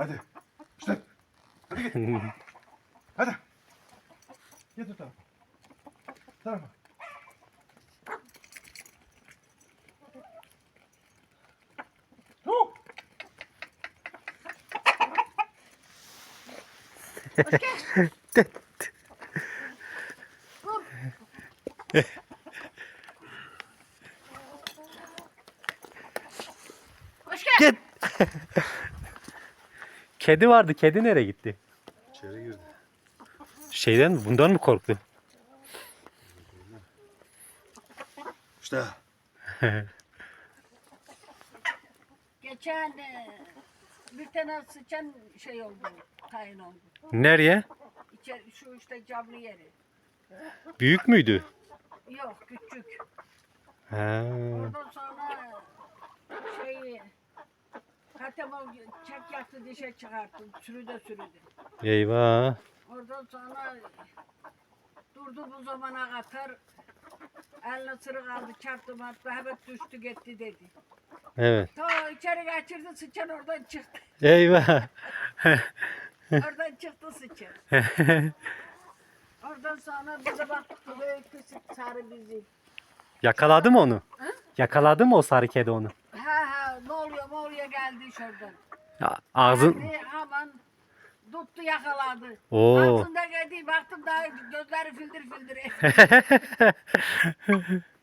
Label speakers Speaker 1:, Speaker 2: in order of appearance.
Speaker 1: Hadi. İşte. Hadi git. Hadi. Git o tarafa. Tarafa. Huu.
Speaker 2: Hoş geldin.
Speaker 3: Git. kedi vardı. Kedi nereye gitti?
Speaker 1: İçeri girdi.
Speaker 3: Şeyden mi? Bundan mı korktu?
Speaker 1: İşte.
Speaker 2: Geçen e, bir tane sıçan şey oldu, tayin oldu.
Speaker 3: Nereye?
Speaker 2: İçeri, şu işte camlı yeri.
Speaker 3: Büyük müydü?
Speaker 2: Yok küçük.
Speaker 3: Ha.
Speaker 2: Oradan sonra şeyi Katem o çek yaktı dişe çıkarttım. Sürüde sürüde.
Speaker 3: Eyvah.
Speaker 2: Oradan sonra durdu bu zamana kadar eline sırık aldı çarptı marttı hemen düştü gitti dedi.
Speaker 3: Evet.
Speaker 2: Ta içeri kaçırdı sıçan oradan çıktı.
Speaker 3: Eyvah.
Speaker 2: Oradan çıktı sıçan. Oradan sonra bize baktık ki böyle küçük sarı bizi.
Speaker 3: Yakaladı mı onu? Yakaladı mı o sarı kedi onu?
Speaker 2: Geldi şuradan.
Speaker 3: Ya, Ağzın...
Speaker 2: Geldi hemen tuttu yakaladı.
Speaker 3: Oo.
Speaker 2: Altında geldi baktım daha gözleri fildir fildir.